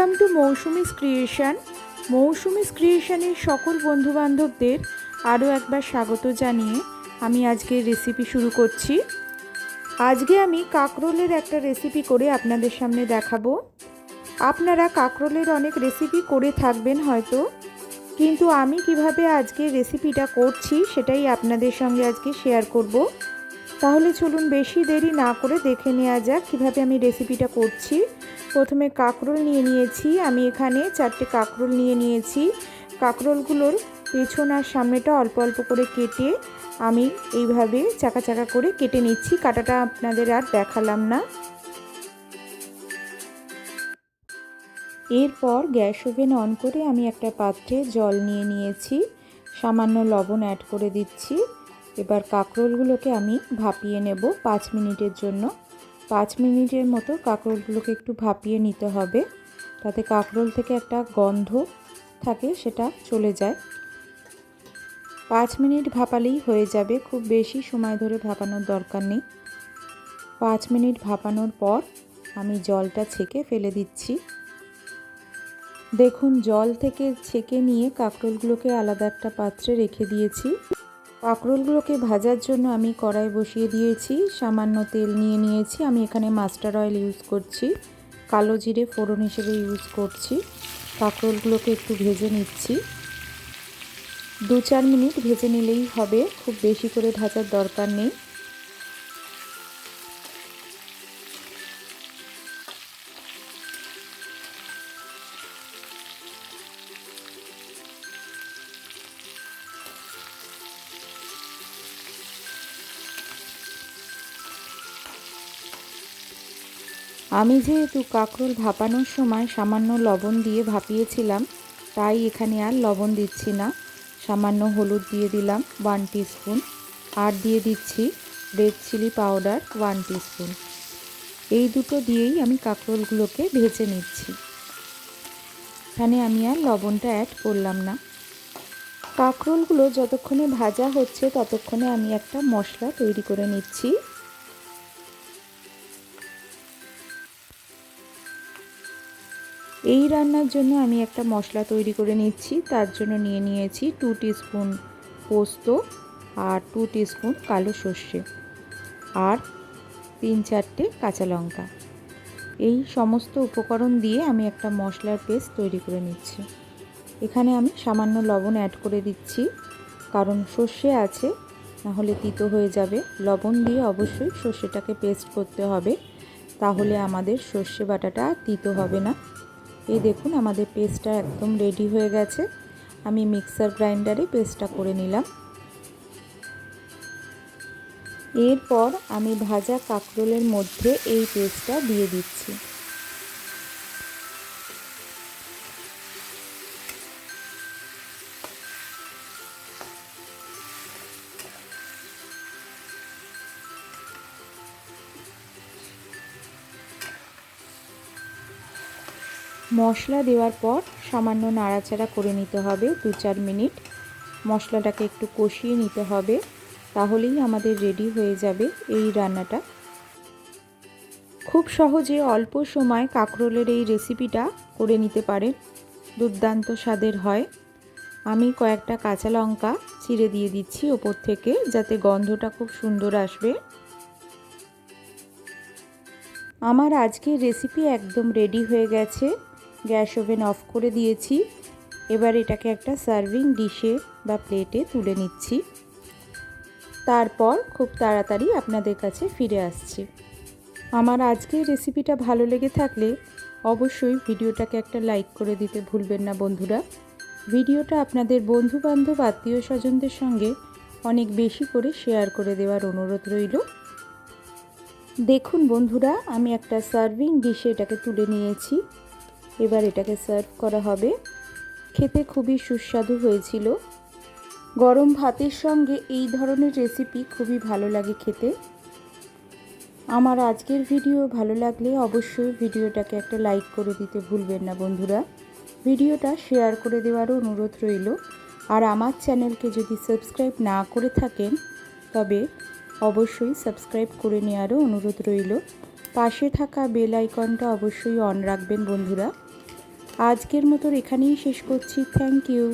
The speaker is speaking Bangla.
ওয়েলকাম টু মৌসুমিস ক্রিয়েশন মৌসুমিস ক্রিয়েশনের সকল বন্ধুবান্ধবদের আরও একবার স্বাগত জানিয়ে আমি আজকে রেসিপি শুরু করছি। আজকে আমি কাকরোলের একটা রেসিপি করে আপনাদের সামনে দেখাবো। আপনারা কাকরোলের অনেক রেসিপি করে থাকবেন হয়তো, কিন্তু আমি কীভাবে আজকে রেসিপিটা করছি সেটাই আপনাদের সঙ্গে আজকে শেয়ার করব। তাহলে চলুন বেশি দেরি না করে দেখে নেওয়া যাক কীভাবে আমি রেসিপিটা করছি। প্রথমে কাঁকরোল নিয়ে নিয়েছি, আমি এখানে চারটে কাঁকরোল নিয়ে নিয়েছি। কাঁকরোলগুলোর পেছন আর সামনেটা অল্প অল্প করে কেটে আমি এইভাবে চাকা চাকা করে কেটে নিচ্ছি, কাটাটা আপনাদের আর দেখালাম না। এরপর গ্যাস ওভেন অন করে আমি একটা পাত্রে জল নিয়ে নিয়েছি, সামান্য লবণ অ্যাড করে দিচ্ছি। এবার কাঁকরোলগুলোকে আমি ভাপিয়ে নেব পাঁচ মিনিটের জন্য। পাঁচ মিনিটের মতো কাঁকরোলগুলোকে একটু ভাপিয়ে নিতে হবে। তাতে কাঁকরোল থেকে একটা গন্ধ থাকে, সেটা চলে যায়। পাঁচ মিনিট ভাপালেই হয়ে যাবে। খুব বেশি সময় ধরে ভাপানোর দরকার নেই। পাঁচ মিনিট ভাপানোর পর আমি জলটা ছেঁকে ফেলে দিচ্ছি। দেখুন, জল থেকে ছেঁকে নিয়ে কাঁকরোলগুলোকে আলাদা একটা পাত্রে রেখে দিয়েছি। কাঁকরোলগুলোকে ভাজার জন্য আমি কড়াই বসিয়ে দিয়েছি। সামান্য তেল নিয়ে নিয়েছি। আমি এখানে মাস্টার অয়েল ইউজ করছি। কালো জিরে ফোড়ন হিসেবে ইউজ করছি। পাকরোলগুলোকে একটু ভেজে নিচ্ছি। দু চার মিনিট ভেজে নিলেই হবে। খুব বেশি করে ভাজার দরকার নেই। আমি যেহেতু কাঁকরোল ভাপানোর সময় সামান্য লবণ দিয়ে ভাপিয়েছিলাম, তাই এখানে আর লবণ দিচ্ছি না। সামান্য হলুদ দিয়ে দিলাম ওয়ান স্পুন আর দিয়ে দিচ্ছি red chilli powder one spoon এই দুটো দিয়েই আমি কাঁকরোলগুলোকে ভেজে নিচ্ছি। এখানে আমি আর লবণটা অ্যাড করলাম না। কাঁকরোলগুলো যতক্ষণে ভাজা হচ্ছে, ততক্ষণে আমি একটা মশলা তৈরি করে নিচ্ছি। এই রান্নার জন্য আমি একটা মশলা তৈরি করে নিচ্ছি। তার জন্য নিয়ে নিয়েছি টু স্পুন পোস্ত আর টু স্পুন কালো সর্ষে আর তিন চারটে কাঁচা লঙ্কা। এই সমস্ত উপকরণ দিয়ে আমি একটা মশলার পেস্ট তৈরি করে নিচ্ছি। এখানে আমি সামান্য লবণ অ্যাড করে দিচ্ছি, কারণ সর্ষে আছে, নাহলে তিতো হয়ে যাবে। লবণ দিয়ে অবশ্যই সর্ষেটাকে পেস্ট করতে হবে, তাহলে আমাদের সর্ষে বাটাটা তিতো হবে না। এই দেখুন, আমাদের পেস্টটা একদম রেডি হয়ে গেছে। আমি মিক্সার গ্রাইন্ডারে পেস্টটা করে নিলাম। এরপর আমি ভাজা কাঁকরোলের মধ্যে এই পেস্টটা দিয়ে দিচ্ছি। মশলা দেওয়ার পর সামান্য নাড়াচাড়া করে নিতে হবে দু চার মিনিট। মশলাটাকে একটু কষিয়ে নিতে হবে, তাহলেই আমাদের রেডি হয়ে যাবে এই রান্নাটা। খুব সহজে অল্প সময় কাঁকরোলের এই রেসিপিটা করে নিতে পারেন। দুর্দান্ত স্বাদের হয়। আমি কয়েকটা কাঁচা লঙ্কা চিড়ে দিয়ে দিচ্ছি ওপর থেকে, যাতে গন্ধটা খুব সুন্দর আসবে। আমার আজকের রেসিপি একদম রেডি হয়ে গেছে। গ্যাস ওভেন অফ করে দিয়েছি। এবার এটাকে একটা সার্ভিং ডিশে বা প্লেটে তুলে নিচ্ছি। তারপর খুব তাড়াতাড়ি আপনাদের কাছে ফিরে আসছি। আমার আজকের রেসিপিটা ভালো লেগে থাকলে অবশ্যই ভিডিওটাকে একটা লাইক করে দিতে ভুলবেন না বন্ধুরা। ভিডিওটা আপনাদের বন্ধু বান্ধব আত্মীয় স্বজনদের সঙ্গে অনেক বেশি করে শেয়ার করে দেওয়ার অনুরোধ রইল। দেখুন বন্ধুরা, আমি একটা সার্ভিং ডিশে এটাকে তুলে নিয়েছি। এবার এটাকে সার্ভ করা হবে। খেতে খুবই সুস্বাদু হয়েছিল। গরম ভাতের সঙ্গে এই ধরনের রেসিপি খুবই ভালো লাগে খেতে। আমার আজকের ভিডিও ভালো লাগলে অবশ্যই ভিডিওটাকে একটা লাইক করে দিতে ভুলবেন না বন্ধুরা। ভিডিওটা শেয়ার করে দেওয়ারও অনুরোধ রইল। আর আমার চ্যানেলকে যদি সাবস্ক্রাইব না করে থাকেন, তবে অবশ্যই সাবস্ক্রাইব করে নেওয়ারও অনুরোধ রইল। পাশে থাকা বেল আইকনটা অবশ্যই অন রাখবেন বন্ধুরা। আজকের মতো এখানেই শেষ করছি। Thank you